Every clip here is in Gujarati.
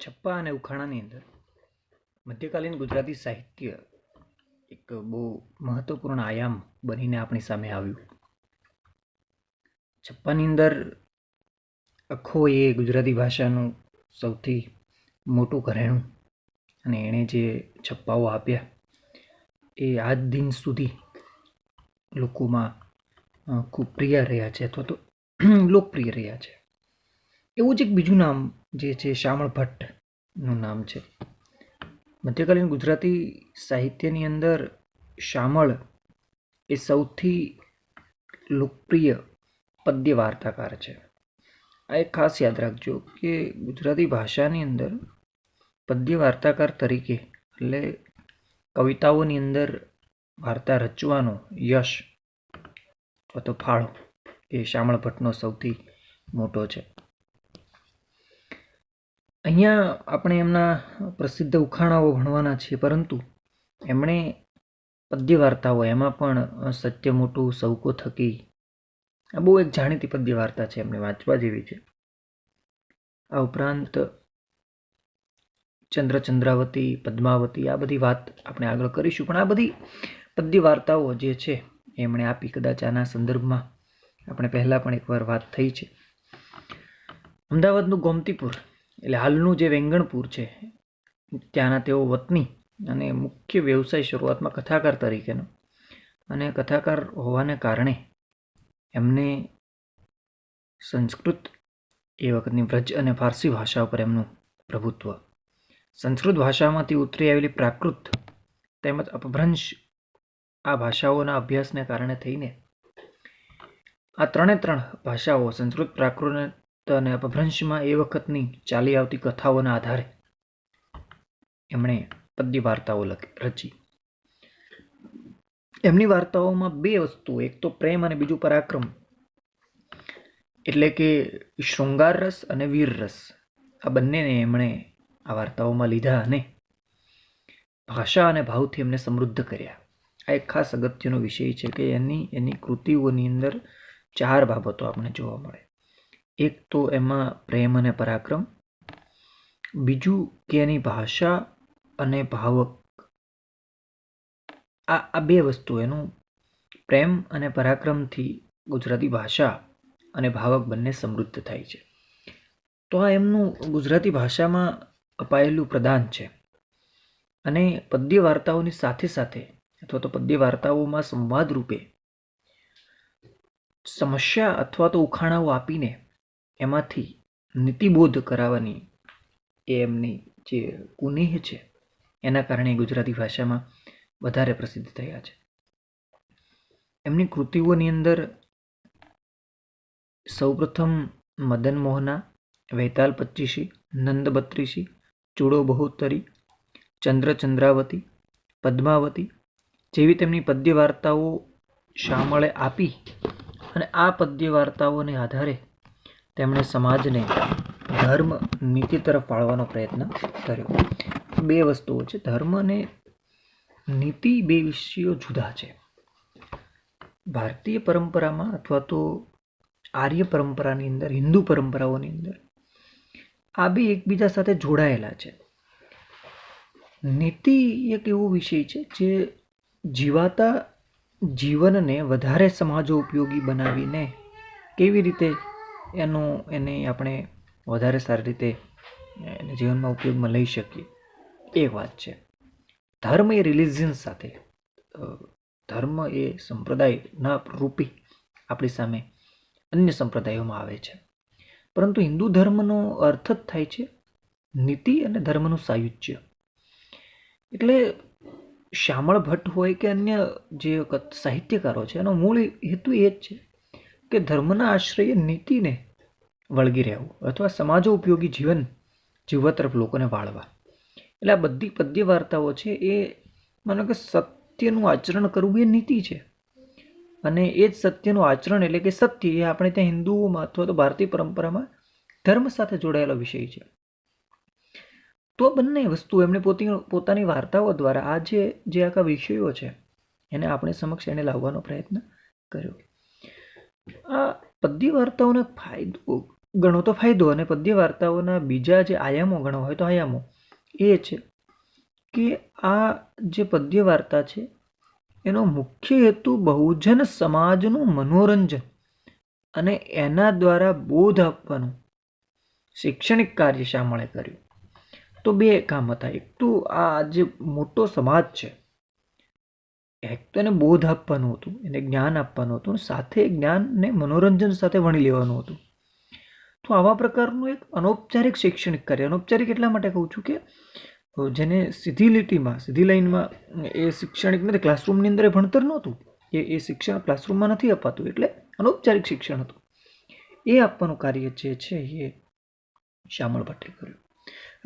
છપ્પા અને ઉખાણાની અંદર મધ્યકાલીન ગુજરાતી સાહિત્ય એક બહુ મહત્ત્વપૂર્ણ આયામ બનીને આપણી સામે આવ્યું. છપ્પાની અંદર અખો એ ગુજરાતી ભાષાનું સૌથી મોટું ઘરેણું અને એણે જે છપ્પાઓ આપ્યા એ આજ દિન સુધી લોકોમાં ખૂબ પ્રિય રહ્યા છે અથવા તો લોકપ્રિય રહ્યા છે. એવું જ એક બીજું નામ જે છે શામળ ભટ્ટનું નામ છે. મધ્યકાલીન ગુજરાતી સાહિત્યની અંદર શામળ એ સૌથી લોકપ્રિય પદ્ય વાર્તાકાર છે. આ એક ખાસ યાદ રાખજો કે ગુજરાતી ભાષાની અંદર પદ્ય વાર્તાકાર તરીકે એટલે કવિતાઓની અંદર વાર્તા રચવાનો યશ અથવા તો ફાળો એ શામળ ભટ્ટનો સૌથી મોટો છે. અહીંયા આપણે એમના પ્રસિદ્ધ ઉખાણાઓ ભણવાના છીએ, પરંતુ એમણે પદ્ય વાર્તાઓ એમાં પણ સત્ય, મોટું, સૌકો થકી, આ બહુ એક જાણીતી પદ્ય વાર્તા છે એમને વાંચવા જેવી છે. આ ઉપરાંત ચંદ્રચંદ્રાવતી, પદ્માવતી, આ બધી વાત આપણે આગળ કરીશું, પણ આ બધી પદ્ય વાર્તાઓ જે છે, એમણે આપી કદાચ આના સંદર્ભમાં આપણે પહેલાં પણ એકવાર વાત થઈ છે. અમદાવાદનું ગોમતીપુર એટલે હાલનું જે વેંગણપુર છે, ત્યાંના તેઓ વતની અને મુખ્ય વ્યવસાય શરૂઆતમાં કથાકાર તરીકેનો. અને કથાકાર હોવાને કારણે એમને સંસ્કૃત એ વખતની વ્રજ અને ફારસી ભાષા ઉપર એમનું પ્રભુત્વ. સંસ્કૃત ભાષામાંથી ઉતરી આવેલી પ્રાકૃત તેમજ અપભ્રંશ આ ભાષાઓના અભ્યાસને કારણે થઈને આ ત્રણે ત્રણ ભાષાઓ સંસ્કૃત પ્રાકૃત અને અપભ્રંશમાં એ વખતની ચાલી આવતી કથાઓના આધારે એમણે પદ્ય વાર્તાઓ લખી, રચી. એમની વાર્તાઓમાં બે વસ્તુ એક તો પ્રેમ અને બીજું પરાક્રમ. એટલે કે શૃંગાર રસ અને વીર રસ. આ બંનેને એમણે આ વાર્તાઓમાં લીધા અને ભાષા અને ભાવથી એમને સમૃદ્ધ કર્યા. આ એક ખાસ અગત્યનો વિષય છે કે એની એની કૃતિઓની અંદર ચાર બાબતો આપણને જોવા મળે. એક તો એમાં પ્રેમ અને પરાક્રમ, બીજું કે એની ભાષા અને ભાવક. આ આ બે વસ્તુ એનું પ્રેમ અને પરાક્રમથી ગુજરાતી ભાષા અને ભાવક બંને સમૃદ્ધ થાય છે. તો આ એમનું ગુજરાતી ભાષામાં અપાયેલું પ્રદાન છે. અને પદ્ય વાર્તાઓની સાથે સાથે અથવા તો પદ્ય વાર્તાઓમાં સંવાદ રૂપે સમસ્યા અથવા તો ઉખાણાઓ આપીને એમાંથી નીતિબોધ કરાવવાની એ એમની જે કુનેહ છે, એના કારણે ગુજરાતી ભાષામાં વધારે પ્રસિદ્ધ થયા છે. એમની કૃતિઓની અંદર સૌપ્રથમ મદન મોહના, વૈતાલ પચ્ચીસી, નંદ બત્રીસી, ચૂડો બહુતરી, ચંદ્ર ચંદ્રાવતી, પદ્માવતી જેવી તેમની પદ્ય વાર્તાઓ શામળે આપી અને આ પદ્ય વાર્તાઓને આધારે તેમણે સમાજને ધર્મ નીતિ તરફ વાળવાનો પ્રયત્ન કર્યો. બે વસ્તુઓ છે. ધર્મ અને નીતિ બે વિષયો જુદા છે. ભારતીય પરંપરામાં અથવા તો આર્ય પરંપરાની અંદર, હિન્દુ પરંપરાઓની અંદર આ બે એકબીજા સાથે જોડાયેલા છે. નીતિ એક એવો વિષય છે જે જીવાતા જીવનને વધારે સમાજો ઉપયોગી બનાવીને કેવી રીતે એનો એને આપણે વધારે સારી રીતે જીવનમાં ઉપયોગમાં લઈ શકીએ. એ વાત છે. ધર્મ એ રિલિજન સાથે ધર્મ એ સંપ્રદાયના રૂપી આપણી સામે અન્ય સંપ્રદાયોમાં આવે છે. પરંતુ હિન્દુ ધર્મનો અર્થ જ થાય છે નીતિ અને ધર્મનું સાયુજ્ય. એટલે શ્યામળ ભટ્ટ હોય કે અન્ય જે સાહિત્યકારો છે, એનો મૂળ હેતુ એ જ છે કે ધર્મના આશ્રયે નીતિને વળગી રહેવું અથવા સમાજો ઉપયોગી જીવન જીવવા તરફ લોકોને વાળવા. એટલે આ બધી પદ્ય વાર્તાઓ છે એ માનો કે સત્યનું આચરણ કરવું એ નીતિ છે. અને એ જ સત્યનું આચરણ એટલે કે સત્ય એ આપણે ત્યાં હિન્દુઓમાં અથવા તો ભારતીય પરંપરામાં ધર્મ સાથે જોડાયેલો વિષય છે. તો બંને વસ્તુ એમણે પોતી, પોતાની વાર્તાઓ દ્વારા આ જે જે આખા વિષયો છે એને આપણે સમક્ષ એને લાવવાનો પ્રયત્ન કર્યો. આ પદ્ય વાર્તાઓનો ફાયદો ગણો તો ફાયદો અને પદ્ય વાર્તાઓના બીજા જે આયામો ગણો હોય તો આયામો, એ છે કે આ જે પદ્ય વાર્તા છે, એનો મુખ્ય હેતુ બહુજન સમાજનું મનોરંજન અને એના દ્વારા બોધ આપવાનું, શૈક્ષણિક કાર્ય શા મળે કર્યું. તો બે કામ હતા. એક તો આ જે મોટો સમાજ છે એક તો એને બોધ આપવાનું હતું એને જ્ઞાન આપવાનું હતું સાથે જ્ઞાનને મનોરંજન સાથે વણી લેવાનું હતું. તો આવા પ્રકારનું એક અનૌપચારિક શૈક્ષણિક કાર્ય અનૌપચારિક એટલા માટે કહું છું કે જેને સીધી લીટીમાં સીધી લાઈનમાં એ શૈક્ષણિક નથી ક્લાસરૂમની અંદર એ ભણતર નહોતું એ એ શિક્ષણ ક્લાસરૂમમાં નથી અપાતું એટલે અનૌપચારિક શિક્ષણ હતું. એ આપવાનું કાર્ય જે છે એ શ્યામળ ભટ્ટે કર્યું.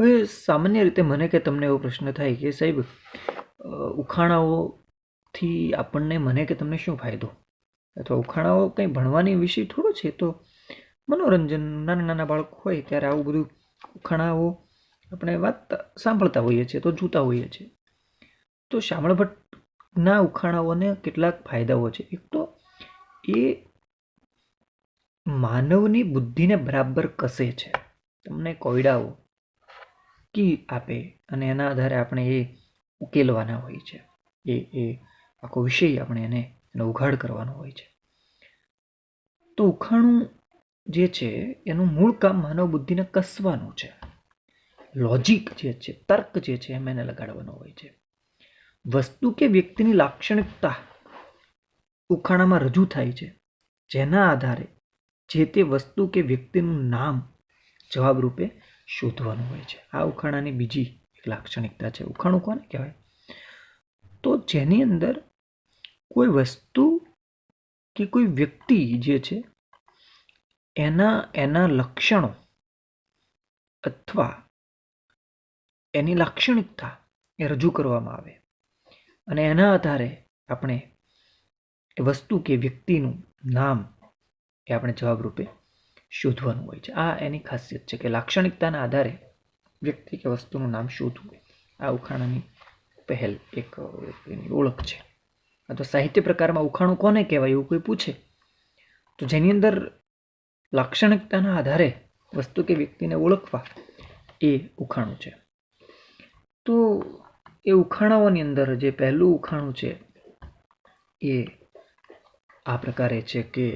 હવે સામાન્ય રીતે મને કે તમને એવો પ્રશ્ન થાય કે સાહેબ અ, ઉખાણાઓથી આપણને મને કે તમને શું ફાયદો? અથવા ઉખાણાઓ કંઈ ભણવાની વિષય થોડો છે તો મનોરંજન, નાના નાના બાળકો હોય ત્યારે આવું બધું ઉખાણાઓ આપણે વાત સાંભળતા હોઈએ છીએ, તો જોતા હોઈએ છીએ. તો શામળ ઉખાણાઓને કેટલાક ફાયદાઓ છે. એક તો એ માનવની બુદ્ધિને બરાબર કસે છે. તમને કોયડાઓ કી આપે અને એના આધારે આપણે એ ઉકેલવાના હોય છે. એ એ આખો વિષય આપણે એને, એનો ઉઘાડ કરવાનો હોય છે. તો ઉખાણું જે છે, એનું મૂળ કામ માનવ બુદ્ધિને કસવાનું છે. લોજિક જે છે, તર્ક જે છે, એમ એને લગાડવાનો હોય છે. વસ્તુ કે વ્યક્તિની લાક્ષણિકતા ઉખાણામાં રજૂ થાય છે, જેના આધારે જે તે વસ્તુ કે વ્યક્તિનું નામ જવાબ રૂપે શોધવાનું હોય છે. આ ઉખાણાની બીજી એક લાક્ષણિકતા છે. ઉખાણું કોને કહેવાય? તો જેની અંદર કોઈ વસ્તુ કે કોઈ વ્યક્તિ જે છે, એના એના લક્ષણો અથવા એની લાક્ષણિકતા એ રજૂ કરવામાં આવે. અને એના આધારે આપણે એ વસ્તુ કે વ્યક્તિનું નામ એ આપણે જવાબરૂપે શોધવાનું હોય છે. આ એની ખાસિયત છે કે લાક્ષણિકતાના આધારે વ્યક્તિ કે વસ્તુનું નામ શોધવું. આ ઉખાણાની પહેલ એક એની ઓળખ છે. અથવા સાહિત્ય પ્રકારમાં ઉખાણું કોને કહેવાય એવું કોઈ પૂછે? તો જેની અંદર લાક્ષણિકતાના આધારે વસ્તુ કે વ્યક્તિને ઓળખવા એ ઉખાણું છે. તો એ ઉખાણાઓની અંદર જે પહેલું ઉખાણું છે એ આ પ્રકારે છે કે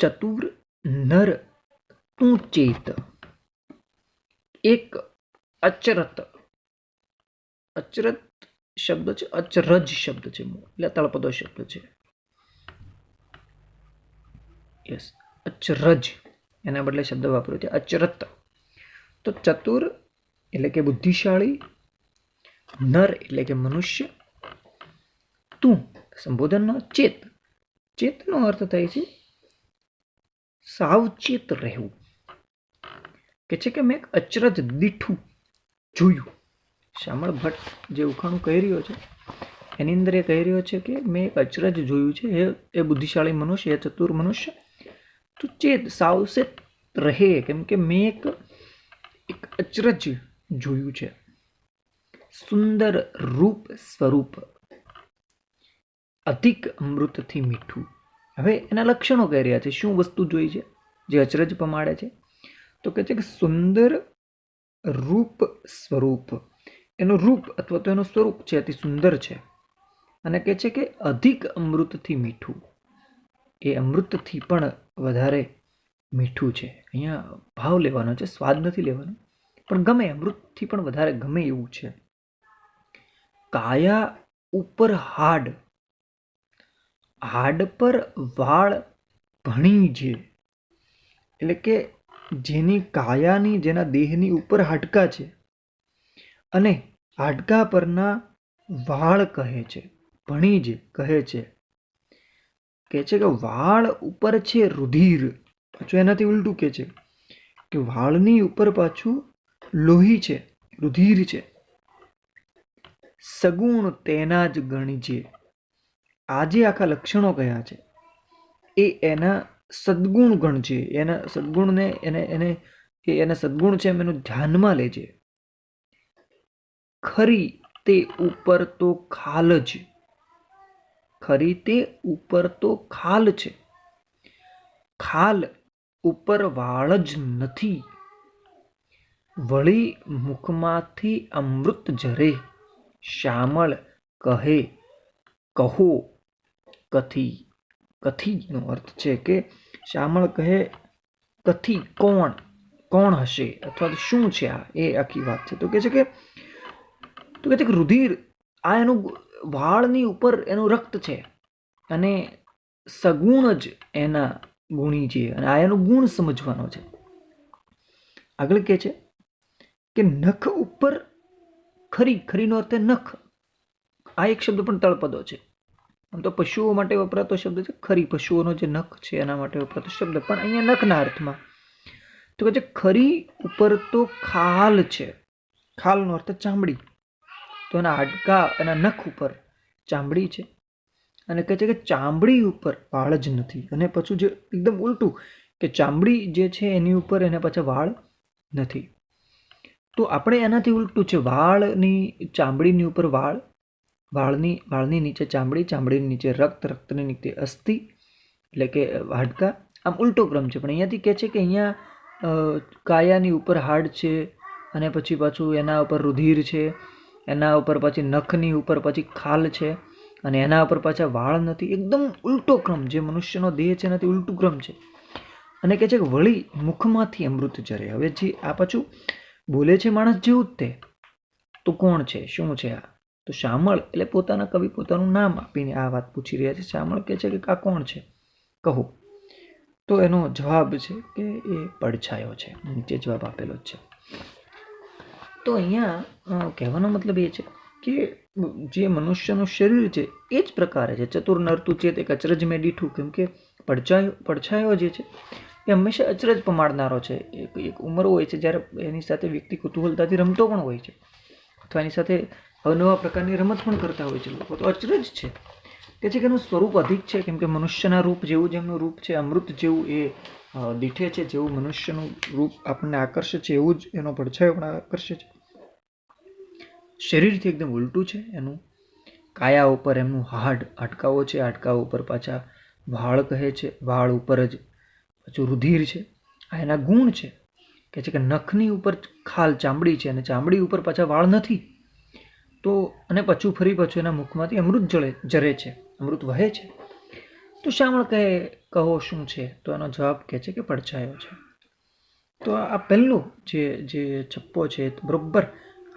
ચતુર નર તું ચેત. એક અચરત અચરત શબ્દ છે, અચરજ શબ્દ છે એટલે તળપદો શબ્દ છે. યસ અચરજ. એના બદલે શબ્દ વાપર્યો છે, અચરત. તો ચતુર એટલે કે બુદ્ધિશાળી, નર એટલે કે મનુષ્ય, તું, સંબોધનનો ચેત. ચેતનો અર્થ થાય છે, સાવચેત રહેવું. કે છે કે મેં એક અચરજ દીઠું જોયું. શામળ ભટ્ટ જે ઉખાણું કહી રહ્યો છે, એની અંદર એ કહી રહ્યો છે કે મેં એક અચરજ જોયું છે એ એ બુદ્ધિશાળી મનુષ્ય, એ ચતુર મનુષ્ય, તો ચેત સાવચેત રહે, કેમ કે મેં એક એક અચરજ જોયું છે. સુંદર રૂપ સ્વરૂપ, અધિક અમૃતથી મીઠું. હવે એના લક્ષણો કહી રહ્યા છે, શું વસ્તુ જોઈ છે, જે અચરજ પમાડે છે? તો કહે છે કે સુંદર રૂપ સ્વરૂપ એનું રૂપ અથવા તો એનું સ્વરૂપ છે, અતિ સુંદર છે. અને કહે છે કે અધિક અમૃતથી મીઠું. એ અમૃતથી પણ વધારે મીઠું છે. અહીંયા ભાવ લેવાનો છે, સ્વાદ નથી લેવાનો, પણ ગમે અમૃતથી પણ વધારે ગમે એવું છે. કાયા ઉપર હાડ. હાડ પર વાળ ભણી જે એટલે કે જેની કાયાની, જેના દેહની ઉપર હાડકા છે અને હાડકા પરના વાળ કહે છે ભણી જે કહે છે. કહે છે કે વાળ ઉપર છે રુધિર. પાછું એનાથી ઉલટું કહે છે કે વાળની ઉપર પાછું લોહી છે, રુધિર છે. સગુણ તેના જ ગણજે. આજે આખા લક્ષણો કયા છે? એ એના સદગુણ ગણજે. એના સદગુણને એને એને, એ એના સદગુણ છે એમ એનું ધ્યાનમાં લેજે. ખરી તે ઉપર તો ખાલ જ. ખરી તે ઉપર તો ખાલ છે ખાલ ઉપર વાળ જ નથી. વળી મુખમાંથી અમૃત ઝરે શ્યામળ કહે, કહો. કથી કથીનો અર્થ છે કે શ્યામળ કહે, કથી, કોણ કોણ હશે? અથવા તો શું છે આ? એ આખી વાત છે. તો કે છે કે તો કે રુધિર, આ એનું વાળની ઉપર એનું રક્ત છે. અને સગુણ જ એના ગુણી છે અને આ એનો ગુણ સમજવાનો છે. આગળ કહે છે કે નખ ઉપર ખરી, ખરીનો અર્થ નખ. આ એક શબ્દ પણ તળપદો છે. આમ તો પશુઓ માટે વપરાતો શબ્દ છે, ખરી પશુઓનો જે નખ છે એના માટે વપરાતો શબ્દ. પણ અહીંયા નખના અર્થમાં તો કે છે, ખરી ઉપર તો ખાલ છે. ખાલનો અર્થ ચામડી. તો એના હાડકા એના નખ ઉપર ચામડી છે અને કહે છે કે ચામડી ઉપર વાળ જ નથી. અને પછી જે એકદમ ઉલટું કે ચામડી જે છે એની ઉપર એના પાછા વાળ નથી. તો આપણે એનાથી ઉલટું છે વાળની, ચામડીની ઉપર વાળ, વાળની વાળની નીચે ચામડી, ચામડીની નીચે રક્ત, રક્તની નીચે અસ્થિ એટલે કે હાડકા. આમ ઉલટો ક્રમ છે. પણ અહીંયાથી કહે છે કે અહીંયા કાયાની ઉપર હાડ છે અને પછી પાછું એના ઉપર રુધિર છે. એના ઉપર પછી નખની ઉપર પછી ખાલ છે અને એના ઉપર પાછા વાળ નથી, એકદમ ઉલટો ક્રમ જે મનુષ્યનો દેહ છે એનાથી ઉલટું ક્રમ છે. અને કહે છે કે વળી મુખમાંથી અમૃત જરે. હવે જે આ પાછું બોલે છે માણસ જેવું જ તે. તો કોણ છે? શું છે આ? તો શામળ. એટલે પોતાના કવિ પોતાનું નામ આપીને આ વાત પૂછી રહ્યા છે. શામળ કહે છે કે આ કોણ છે? કહો. તો એનો જવાબ છે કે એ પડછાયો છે. નીચે જવાબ આપેલો જ છે. તો અહીંયા કહેવાનો મતલબ એ છે કે જે મનુષ્યનું શરીર છે, એ જ પ્રકારે છે. ચતુર નરતું ચેત એક અચરજ મેં દીઠું, કેમ કે પડછાયો પડછાયો જે છે, એ હંમેશા અચરજ પમાડનારો છે. એક એક ઉંમર હોય છે જ્યારે એની સાથે વ્યક્તિ કુતૂહલતાથી રમતો પણ હોય છે અથવા એની સાથે અવનવા પ્રકારની રમત પણ કરતા હોય છે લોકો. તો અચરજ છે. કે છે કે એનું સ્વરૂપ અધિક છે, કેમ કે મનુષ્યના રૂપ જેવું જેમનું રૂપ છે. અમૃત જેવું એ દીઠે છે, જેવું મનુષ્યનું રૂપ આપણને આકર્ષે છે, એવું જ એનો પડછાયો પણ આકર્ષે છે. શરીરથી એકદમ ઉલટું છે એનું. કાયા ઉપર એમનું હાડ હાડકાઓ છે, હાડકાઓ ઉપર પાછા વાળ કહે છે, વાળ ઉપર જ પાછું રુધિર છે. આ એના ગુણ છે. કે છે કે નખની ઉપર ખાલ ચામડી છે અને ચામડી ઉપર પાછા વાળ નથી. તો અને પછી ફરી પાછું એના મુખમાંથી અમૃત જળે, જરે છે, અમૃત વહે છે. તો શ્યામણ કહે, કહો શું છે? તો એનો જવાબ કહે છે કે પડછાયો છે. તો આ પહેલું જે જે છપ્પો છે બરોબર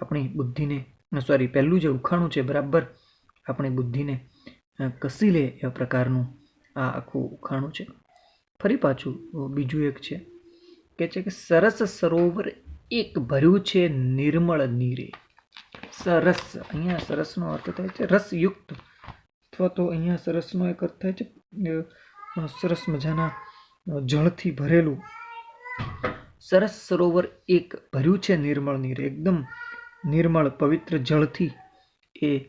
આપણી બુદ્ધિને સોરી પહેલું જે ઉખાણું છે, બરાબર? આપણી બુદ્ધિને કસી લે એ પ્રકારનું આ આખું ઉખાણું છે. ફરી પાછું બીજું એક છે, કે છે કે સરસ સરોવર એક ભર્યું છે નિર્મળ નીરે. સરસ, અહીંયા સરસનો અર્થ થાય છે રસયુક્ત. અથવા તો અહીંયા સરસનો એક અર્થ થાય છે સરસ મજાના જળથી ભરેલું. સરસ સરોવર એક ભર્યું છે નિર્મળ નીરે, એકદમ નિર્મળ પવિત્ર જળથી એ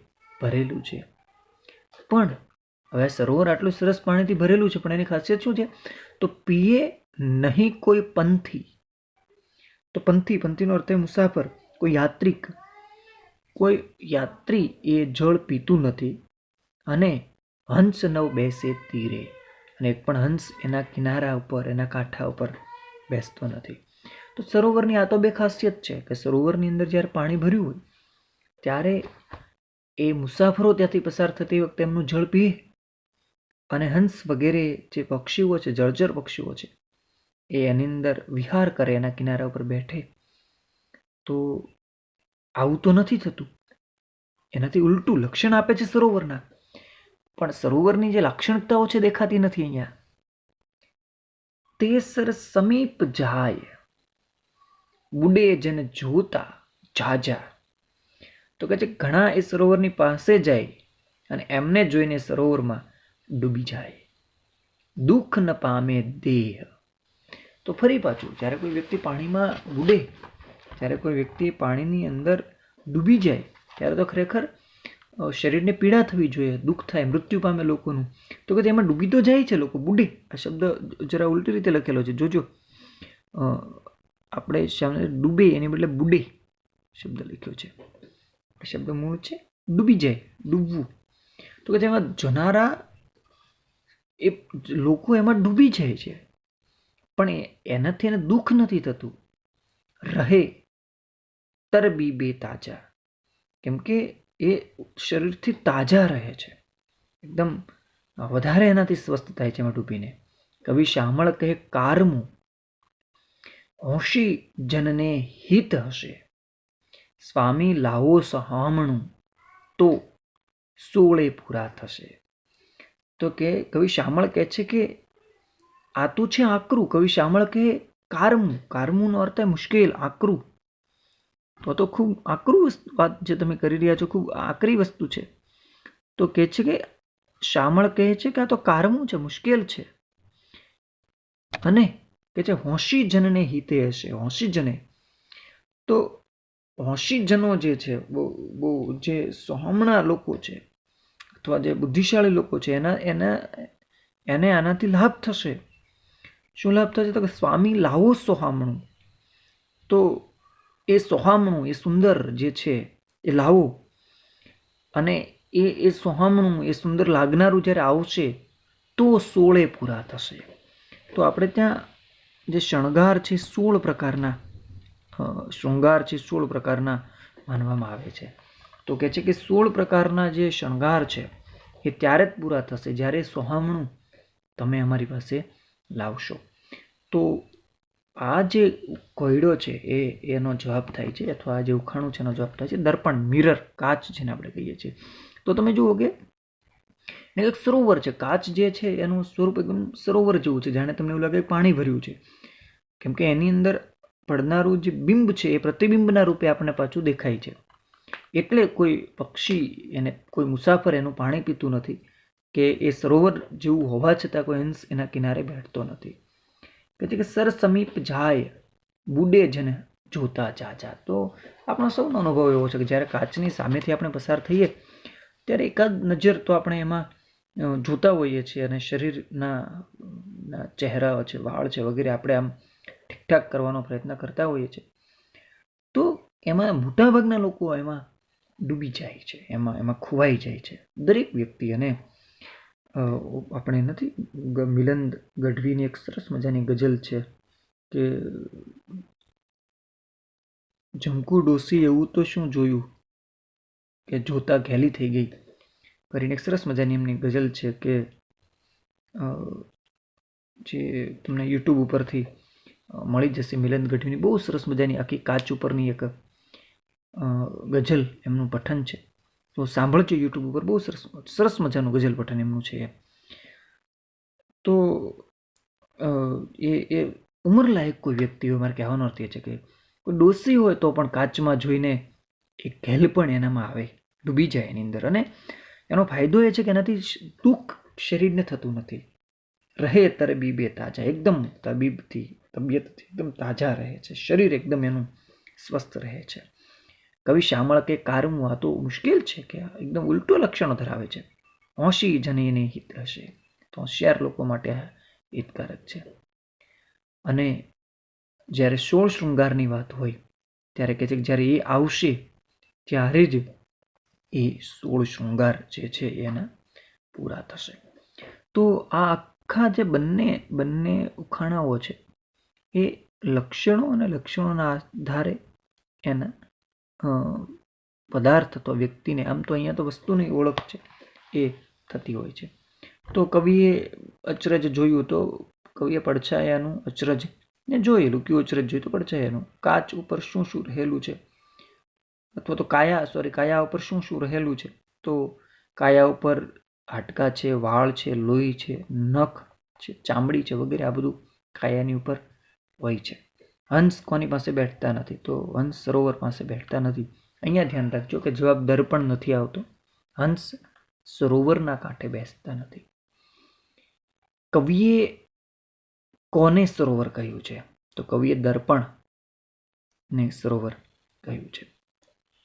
ભરેલું છે. પણ હવે સરોવર આટલું સરસ પાણીથી ભરેલું છે, પણ એની ખાસિયત શું છે? તો પીએ નહીં કોઈ પંથી. તો પંથી, પંથીનો અર્થ એ મુસાફર, કોઈ યાત્રિક. કોઈ યાત્રી એ જળ પીતું નથી અને હંસ નવ બેસે તીરે અને એક પણ હંસ એના કિનારા ઉપર, એના કાંઠા ઉપર બેસતો નથી. તો સરોવરની આ તો બે ખાસિયત છે કે સરોવરની અંદર જ્યારે પાણી ભર્યું હોય, ત્યારે એ મુસાફરો ત્યાંથી પસાર થતી વખતે એમનું જળ પીએ અને હંસ વગેરે જે પક્ષીઓ છે, જળચર પક્ષીઓ છે, એ એની અંદર વિહાર કરે, એના કિનારા ઉપર બેઠે. તો આવું તો નથી થતું. એનાથી ઉલટું લક્ષણ આપે છે સરોવરના. પણ સરોવરની જે લાક્ષણિકતાઓ છે દેખાતી નથી અહીંયા. તે સર સમીપ જાય. બુડે જેને જોતા જાજા. તો કહે છે, ઘણા એ સરોવરની પાસે જાય અને એમને જોઈને સરોવરમાં ડૂબી જાય. દુઃખ ન પામે દેહ. તો ફરી પાછું, જ્યારે કોઈ વ્યક્તિ પાણીમાં બુડે, જ્યારે કોઈ વ્યક્તિ પાણીની અંદર ડૂબી જાય, ત્યારે તો ખરેખર શરીરને પીડા થવી જોઈએ, દુઃખ થાય, મૃત્યુ પામે લોકોનું. તો કે તેમાં ડૂબી તો જાય છે લોકો, બુડે. આ શબ્દ જરા ઉલટી રીતે લખેલો છે, જોજો આપણે સામે ડૂબે, એની બદલે બુડે શબ્દ લખ્યો છે. શબ્દ મૂળ છે, ડૂબી જાય, ડૂબવું. તો કે જેમાં જનારા એ લોકો એમાં ડૂબી જાય છે. પણ એનાથી એને દુઃખ નથી થતું. રહે, તરબી બે તાજા. કેમ કે એ શરીરથી તાજા રહે છે. એકદમ વધારે એનાથી સ્વસ્થ થાય છે એમાં ડૂબીને. કવિ શામળ કહે, કારમું હોશી જનને હિત હશે. સ્વામી લાવો સહામણું, તો સોળે પૂરા થશે. તો કે, કવિ શામળ કહે છે કે, આ તો છે આકરું? કવિ શામળ કહે, કારમું, કારમુંનો અર્થ મુશ્કેલ, આકરું. તો તો ખૂબ આકરું વાત જે તમે કરી રહ્યા છો, ખૂબ આકરી વસ્તુ છે. તો કહે છે કે, શામળ કહે છે કે, આ તો કારમું છે, મુશ્કેલ છે. અને કે જે હોંશીજનને હિતે હશે, હોંશીજને. તો હોંશીજનો જે છે, બહુ બહુ જે સોહમણા લોકો છે, અથવા જે બુદ્ધિશાળી લોકો છે, એના એના, એને આનાથી લાભ થશે. શું લાભ થશે? તો કે સ્વામી લાવો સોહામણું. તો એ સોહામણું, એ સુંદર જે છે, એ લાવો. અને એ એ સોહામણું, એ સુંદર લાગનારું જ્યારે આવશે, તો સોળે પૂરા થશે. તો આપણે ત્યાં જે શણગાર છે સોળ પ્રકારના શૃંગાર છે સોળ પ્રકારના માનવામાં આવે છે. તો કહે છે કે સોળ પ્રકારના જે શણગાર છે, એ ત્યારે જ પૂરા થશે જ્યારે સોહામણું તમે અમારી પાસે લાવશો. તો આ જે કોયડો છે, એ, એનો જવાબ થાય છે, અથવા આ જે ઉખાણું છે એનો જવાબ થાય છે, દર્પણ, મિરર, કાચ જેને આપણે કહીએ છીએ. તો તમે જુઓ કે ને એક સરોવર છે, કાચ જે છે એનું સ્વરૂપ એકદમ સરોવર જેવું છે, જાણે તમને એવું લાગે પાણી ભર્યું છે. કેમ કે એની અંદર પડનારું જે બિંબ છે, એ પ્રતિબિંબના રૂપે આપણને પાછું દેખાય છે. એટલે કોઈ પક્ષી એને, કોઈ મુસાફર એનું પાણી પીતું નથી, કે એ સરોવર જેવું હોવા છતાં કોઈ અંશ એના કિનારે બેઠતો નથી. કહે કે સર સમીપ જાય, બુડે જને જોતા જાજા તો આપણો સૌનો અનુભવ એવો છે કે જ્યારે કાચની સામેથી આપણે પસાર થઈએ, ત્યારે એકાદ નજર તો આપણે એમાં જોતા હોઈએ છીએ અને શરીરના ચહેરા છે, વાળ છે વગેરે આપણે આમ ઠીકઠાક કરવાનો પ્રયત્ન કરતા હોઈએ છીએ. તો એમાં મોટાભાગના લોકો એમાં ડૂબી જાય છે, એમાં એમાં ખોવાઈ જાય છે. દરેક વ્યક્તિ અને આપણે નથી મિલન ગઢવીની એક સરસ મજાની ગઝલ છે કે જમકુ ડોસી એવું તો શું જોયું કે જોતા ઘેલી થઈ ગઈ? કરીને એક સરસ મજાની એમની ગઝલ છે કે જે તમને યુટ્યુબ ઉપરથી મળી જશે મિલન ગઢવીની. બહુ સરસ મજાની આખી કાચ ઉપરની એક ગઝલ એમનું પઠન છે. તો સાંભળજો યુટ્યુબ ઉપર. બહુ સરસ સરસ મજાનું ગઝલ પઠન એમનું છે તો એ એ ઉંમરલાયક કોઈ વ્યક્તિ હોય, મારે કહેવાનો અર્થ એ છે કે કોઈ ડોસી હોય તો પણ કાચમાં જોઈને એ ઘેલ પણ એનામાં આવે, ડૂબી જાય એની અંદર. અને એનો ફાયદો એ છે કે એનાથી દુઃખ શરીરને થતું નથી. રહે તરબીબે તાજા, એકદમ તબીબથી તબિયતથી એકદમ તાજા રહે છે. શરીર એકદમ એનું સ્વસ્થ રહે છે. કવિ શામળ કે કારમું આ તો મુશ્કેલ છે કે એકદમ ઉલટો લક્ષણો ધરાવે છે. હોશી જનીને હિત હશે. તો હોશિયાર લોકો માટે હિતકારક છે. અને જ્યારે સોળ શૃંગારની વાત હોય, ત્યારે કહે છે કે જ્યારે એ આવશે, ત્યારે જ એ સોળ શૃંગાર જે છે એના પૂરા થશે. તો આ આખા જે બંને બંને ઉખાણાઓ છે, એ લક્ષણો અને લક્ષણોના આધારે એના પદાર્થ અથવા વ્યક્તિને, આમ તો અહીંયા તો વસ્તુની ઓળખ છે, એ થતી હોય છે. તો કવિએ અચરજ જોયું તો કવિએ પડછાયાનું અચરજ, ને જોયેલું, કયું અચરજ જોયું તો પડછાયાનું? કાચ ઉપર શું શું રહેલું છે? અથવા તો કાયા સોરી કાયા ઉપર શું શું રહેલું છે? તો કાયા ઉપર હાટકા છે, વાળ છે, લોહી છે, નખ છે, ચામડી છે વગેરે આ બધું કાયાની ઉપર હોય છે. હંસ કોની પાસે બેઠતા નથી? તો હંસ સરોવર પાસે બેઠતા નથી. અહીંયા ધ્યાન રાખજો કે જવાબ દર્પણ નથી આવતો. હંસ સરોવરના કાંઠે બેસતા નથી. કવિએ કોને સરોવર કહ્યું છે? તો કવિએ દર્પણ ને સરોવર કહ્યું છે.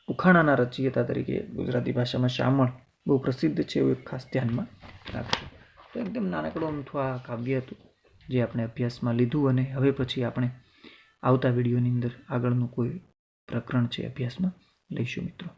ઉખાણાના રચયિતા તરીકે ગુજરાતી ભાષામાં શામળ બહુ પ્રસિદ્ધ છે એવું એક ખાસ ધ્યાનમાં રાખજો. તો એકદમ નાનકડું અમથું આ કાવ્ય હતું જે આપણે અભ્યાસમાં લીધું અને હવે પછી આપણે આવતા વિડીયોની અંદર આગળનું કોઈ પ્રકરણ છે અભ્યાસમાં. લઈશું મિત્રો.